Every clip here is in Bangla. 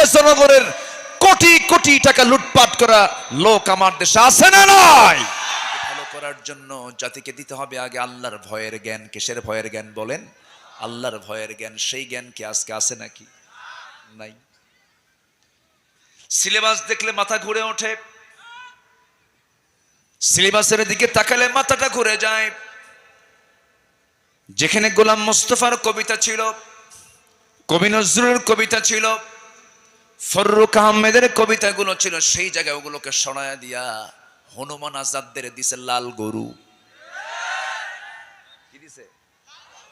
দিয়ে জনগণের কোটি কোটি টাকা লুটপাট করা লোক আমার দেশে আছে না নাই? ভালো করার জন্য জাতিকে দিতে হবে আগে আল্লাহর ভয়ের জ্ঞান। ভয়ের জ্ঞান বলেন? আল্লাহর ভয়ের জ্ঞান, সেই জ্ঞান কি আজকে নাকি? নাই। সিলেবাস দেখলে মাথা ঘুরে ওঠে। সিলেবাসের দিকে তাকালে মাথাটা ঘুরে যায়। যেখানে গোলাম মোস্তফার কবিতা ছিল, কবি নজরুলের কবিতা ছিল ফররুক আহমেদের কবিতাগুলো ছিল, সেই জায়গায় ওগুলোকে সরায় দিয়া হনুমান আজাদদের দিছে লাল গরু। কি দিছে?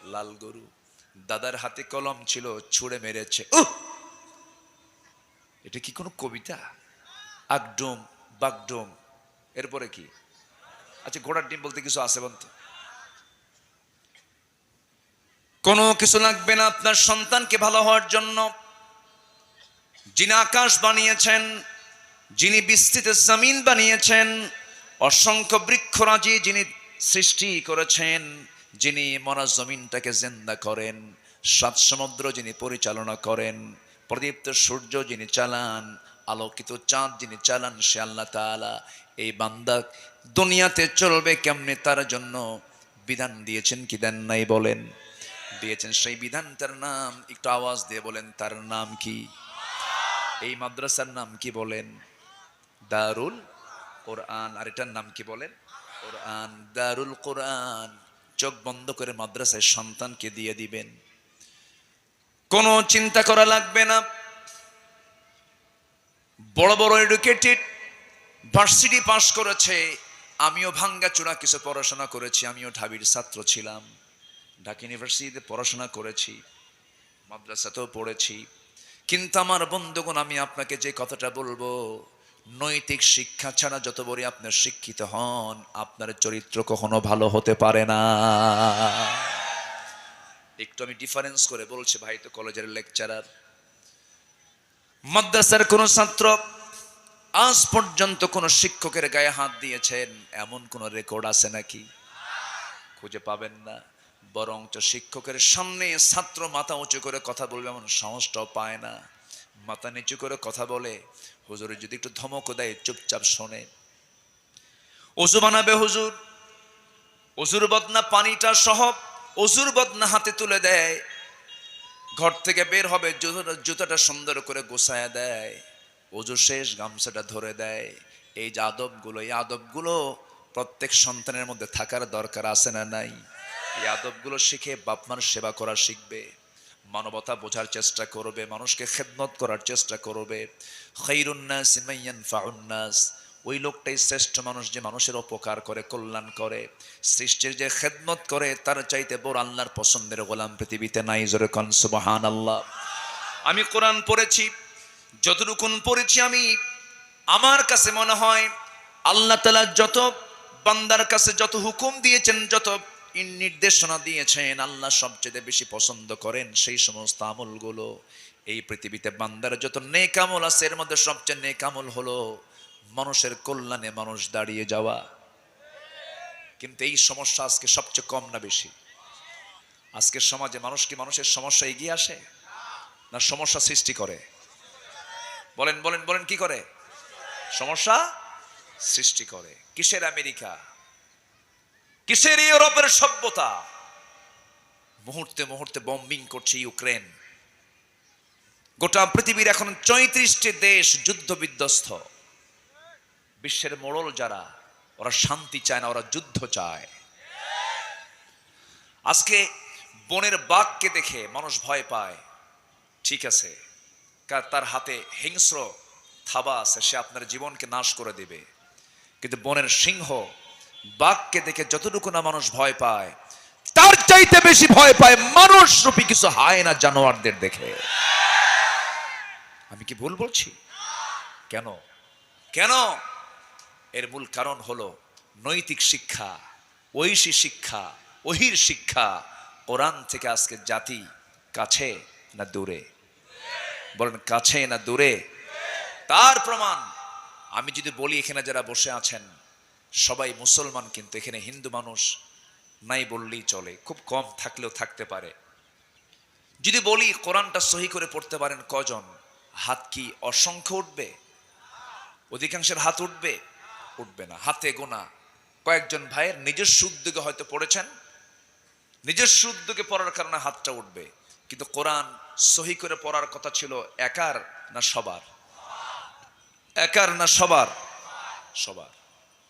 লাল গরু। দাদার হাতে কলম ছিল, ছুঁড়ে মেরেছে! এটা কি কোনো কবিতা? আগডোম, বাগডোম। এরপরে কি? আচ্ছা ঘোড়ার ডিম বলতে কিছু আছে বলতো? কোনো কিছু লাগবে না আপনার সন্তানকে ভালো হওয়ার জন্য। যিনি আকাশ বানিয়েছেন, যিনি বিস্তৃত জমিন বানিয়েছেন, অসংখ্য বৃক্ষরাজি যিনি সৃষ্টি করেছেন, যিনি মরা জমিনটাকে জেন্দা করেন, সাত সমুদ্র যিনি পরিচালনা করেন, প্রদীপ্ত সূর্য যিনি চালান, আলোকিত চাঁদ যিনি চালান, সে আল্লাহ তাআলা এই বান্দা দুনিয়াতে চলবে কেমনে তার জন্য বিধান দিয়েছেন কি দেন নাই বলেন? দিয়েছেন সেই বিধান তার নাম, একটু আওয়াজ দিয়ে বলেন, তার নাম কি? এই মাদ্রাসার নাম কি বলেন? দারুল কোরআন। আর এটার নাম কি বলেন? কোরআন। দারুল কোরআন। চোখ বন্ধ করে মাদ্রাসায় সন্তানকে দিয়ে দিবেন। কোনো চিন্তা করা লাগবে না। বড় বড় এডুকেটেড ভার্সিটি পাশ করেছে। আমিও ভাঙ্গা চূড়া কিছু পড়াশোনা করেছি। আমিও ঢাবির ছাত্র ছিলাম। ঢাকা ইউনিভার্সিটিতে পড়াশোনা করেছি। মাদ্রাসাতেও পড়েছি। কিন্তু আমার বন্ধুগণ, আমি আপনাকে যে কথাটা বলব, নৈতিক শিক্ষা ছাড়া যত বড় আপনার শিক্ষিত হন, আপনার চরিত্র কখনো ভালো হতে পারে না। একটু আমি ডিফারেন্স করে বলছি, ভাই তো কলেজের লেকচারার মাদ্রাসার কোন ছাত্র আজ পর্যন্ত কোন শিক্ষকের গায়ে হাত দিয়েছেন, এমন কোন রেকর্ড আছে নাকি? খুঁজে পাবেন না। বরঞ্চ শিক্ষকের সামনে ছাত্র মাথা উঁচু করে কথা বলবে, এমন সাহসটাও পায় না। মাথা নিচু করে কথা বলে। হুজুরে যদি একটু ধমক দেয়, চুপচাপ শোনে। অজু বানাবে হুজুর। অজুর বদনা পানিটা সহ অজুর বদনা হাতে তুলে দেয়। ঘর থেকে বের হবে, জুতোটা জুতোটা সুন্দর করে গোছায় দেয়। অজু শেষ, গামছাটা ধরে দেয়। এই যে আদবগুলো, এই আদবগুলো প্রত্যেক সন্তানের মধ্যে থাকার দরকার আছে না নাই? এই আদবগুলো শিখে বাপ বাপমার সেবা করা শিখবে। মানবতা বোঝার চেষ্টা করবে, মানুষকে খেদমত করার চেষ্টা করবে। খৈরুন্নাস ইমাইয়ান ফাউন্নাস ওই লোকটাই শ্রেষ্ঠ মানুষ যে মানুষের উপকার করে, কল্যাণ করে। সৃষ্টির যে খেদমত করে, তার চাইতে বড় আল্লাহর পছন্দের গোলাম পৃথিবীতে নাই জোরে কন সুবহান আল্লাহ আমি কোরআন পড়েছি, যতটুকুন পড়েছি আমি, আমার কাছে মনে হয়, আল্লাহ তালা যত বান্দার কাছে যত হুকুম দিয়েছেন, যত নির্দেশনা দিয়েছেন, আল্লাহ সবচেয়ে বেশি পছন্দ করেন সেই সমস্ত আমলগুলো। এই পৃথিবীতে বান্দার যত নেকামল আছে, এর মধ্যে সবচেয়ে নেক আমল হলো মানুষের কল্যাণে মানুষ দাঁড়িয়ে যাওয়া। কিন্তু এই সমস্যা আজকে সবচেয়ে কম না বেশি? আজকের সমাজে মানুষ কি মানুষের সমস্যা এগিয়ে আসে? না সমস্যা সৃষ্টি করে? বলেন বলেন বলেন, কি করে? সমস্যা সৃষ্টি করে। কিসের আমেরিকা? কিসের ইউরোপের সভ্যতা? মুহূর্তে মুহূর্তে বম্বিং করছে ইউক্রেন। গোটা পৃথিবীর এখন চৈত্রিশটি দেশ যুদ্ধ বিধ্বস্ত বিশ্বের মোড়ল যারা, ওরা শান্তি চায় না, ওরা যুদ্ধ চায়। আজকে বনের বাঘকে দেখে মানুষ ভয় পায়। ঠিক আছে তার হাতে হিংস্র থাবা আছে, সে আপনার জীবনকে নাশ করে দেবে। কিন্তু বনের সিংহ বাঘকে দেখে যতটুকু না মানুষ ভয় পায়, তার চাইতে বেশি ভয় পায় মানুষ রূপী কিছু হায় না জানোয়ারদের দেখে। আমি কি ভুল বলছি? কেন? কেন? এর মূল কারণ হলো নৈতিক শিক্ষা, ঐশী শিক্ষা ওহির শিক্ষা, কোরআন থেকে আজকে জাতি কাছে না দূরে? বলেন, কাছে না দূরে? তার প্রমাণ আমি যদি বলি এখানে যারা বসে আছেন সবাই মুসলমান, কিন্তু এখানে হিন্দু মানুষ নাই বললেই চলে, খুব কম থাকলেও থাকতে পারে। যদি বলি কোরআনটা সহি করে পড়তে পারেন কজন, হাত কি অসংখ্য উঠবে? অধিকাংশের হাত উঠবে? উঠবে না, হাতে গোনা। কয়েকজন ভাইয়ের নিজস্ব উদ্যোগে হয়তো পড়েছেন, নিজস্ব উদ্যোগে পড়ার কারণে হাতটা উঠবে, কিন্তু কোরআন সহি করে পড়ার কথা ছিল একার না সবার? একার না সবার? সবার।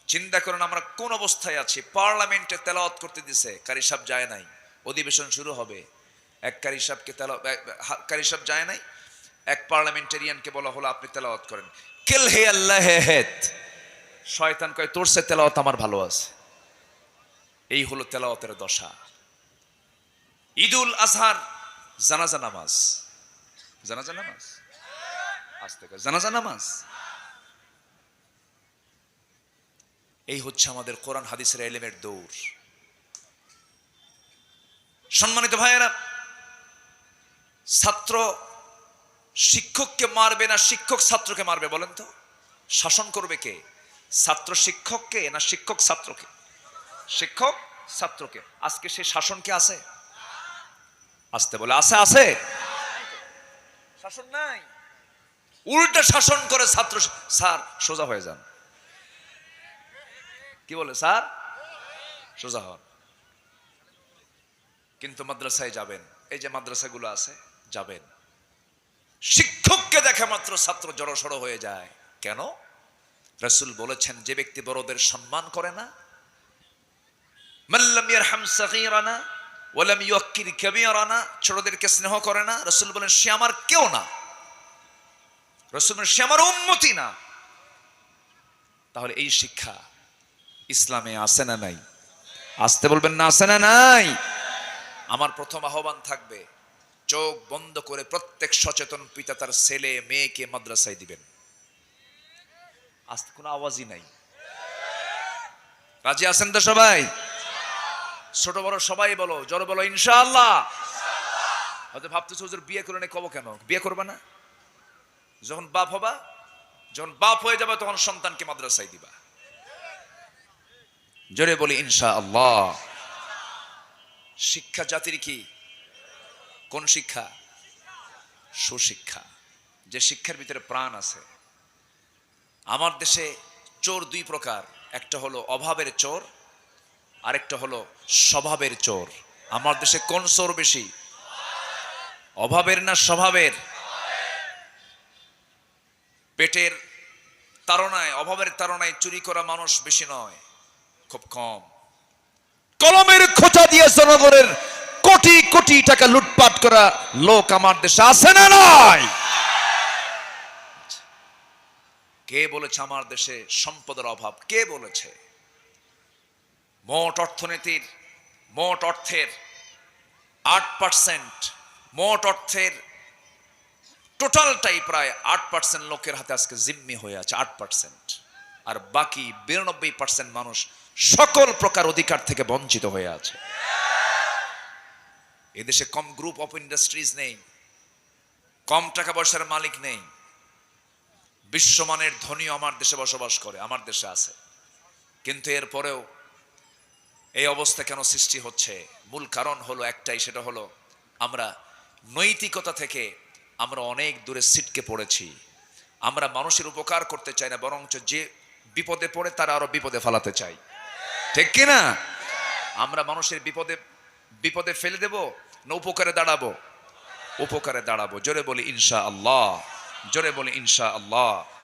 চিন্তা করেন আমরা কোন অবস্থায় আছি। পার্লামেন্টে তেলাওয়াত করতে দিছে, কারি সাহেব যায় নাই। অধিবেশন শুরু হবে। এক কারি সাহেবকে তেলা কারি সাহেব যায় নাই। এক পার্লামেন্টেরিয়ানকে বলা হলো, আপনি তেলাওয়াত করেন। কেল হে আল্লাহ হে হেদ। শয়তান কয়, তোর সে তেলাওয়াত আমার ভালো আছে। এই হলো তেলাওয়াতের দশা। ঈদুল আজহার, জানাজা নামাজ। জানাজা নামাজ? আসতে কয় জানাজা নামাজ? এই হচ্ছে আমাদের কোরআন হাদিসের এলেমের দৌড়। সম্মানিত ভাইয়েরা, ছাত্র শিক্ষককে মারবে না শিক্ষক ছাত্রকে মারবে বলেন তো? শাসন করবে কে? ছাত্র শিক্ষককে না শিক্ষক ছাত্রকে? শিক্ষক ছাত্রকে। আজকে সে শাসন কে আছে? আসতে বলে আছে আছে। শাসন নাই। উল্টা শাসন করে ছাত্র স্যার, সোজা হয়ে যান। কি বলে, স্যার? সোজা হন। কিন্তু মাদ্রাসায় যাবেন। এই যে মাদ্রাসাগুলো আছে, যাবেন। শিক্ষককে দেখে মাত্র ছাত্র জড়সড় হয়ে যায়। কেন? রসুল বলেছেন, যে ব্যক্তি বড়দের সম্মান করে না ছোটদেরকে স্নেহ করে না। রসুল বলেন, সে আমার কেউ না। রসুল সে আমার উন্মতি না। তাহলে এই শিক্ষা ইসলামে আছে না নাই? আসতে বলবেন না আছে না নাই? আমার প্রথম আহ্বান থাকবে, চোখ বন্ধ করে প্রত্যেক সচেতন পিতা তার ছেলে, মেয়েকে মাদ্রাসায় দিবেন। আসতে কোনো আওয়াজই নাই। রাজি আছেন তো সবাই? ছোট বড় সবাই বলো জড় বলো, ইনশাআল্লাহ। হয়তো ভাবতেছো, হুজুর, বিয়ে করে নে কব কেন? বিয়ে করবে না? যখন বাপ হবা, যখন বাপ হয়ে যাবে, তখন সন্তানকে মাদ্রাসায় দিবা। জোরে বলি ইনশা আল্লাহ শিক্ষা জাতির কি? কোন শিক্ষা? সুশিক্ষা। যে শিক্ষার ভিতরে প্রাণ আছে। আমার দেশে চোর দুই প্রকার। একটা হলো অভাবের চোর, আরেকটা হলো স্বভাবের চোর। আমার দেশে কোন চোর বেশি? অভাবের না স্বভাবের? পেটের তাড়নায় অভাবের তাড়নায় চুরি করা মানুষ বেশি নয়। খুব কম। কলমের খোঁচা দিয়ে জনগণের কোটি কোটি টাকা লুটপাট করা লোক আমার দেশে আছে না নয় কে বলেছে আমার দেশে সম্পদের অভাব? কে বলেছে? মোট অর্থনীতির, মোট অর্থের আট পার্সেন্ট মোট অর্থের টোটালটাই প্রায় আট পার্সেন্ট লোকের হাতে আজকে জিম্মি হয়ে আছে আট পার্সেন্ট আর বাকি বিরানব্বই পার্সেন্ট মানুষ সকল প্রকার অধিকার থেকে বঞ্চিত হয়ে আছে। এদেশে কম গ্রুপ অফ ইন্ডাস্ট্রিজ নেই, কম টাকা পয়সার মালিক নেই। বিশ্বমানের ধনী আমার দেশে বসবাস করে, আমার দেশে আছে। কিন্তু এরপরেও এই অবস্থা কেন সৃষ্টি হচ্ছে? মূল কারণ হলো একটাই, সেটা হলো আমরা নৈতিকতা থেকে আমরা অনেক দূরে সিটকে পড়েছি। আমরা মানুষের উপকার করতে চাই না, বরঞ্চ যে বিপদে পড়ে তারা আরও বিপদে ফেলাতে চাই ঠিক কিনা? আমরা মানুষের বিপদে বিপদে ফেলে দেব না উপকারে দাঁড়াবো? উপকারে দাঁড়াবো। জোরে বলি ইনশা আল্লাহ জোরে বলি ইনশা আল্লাহ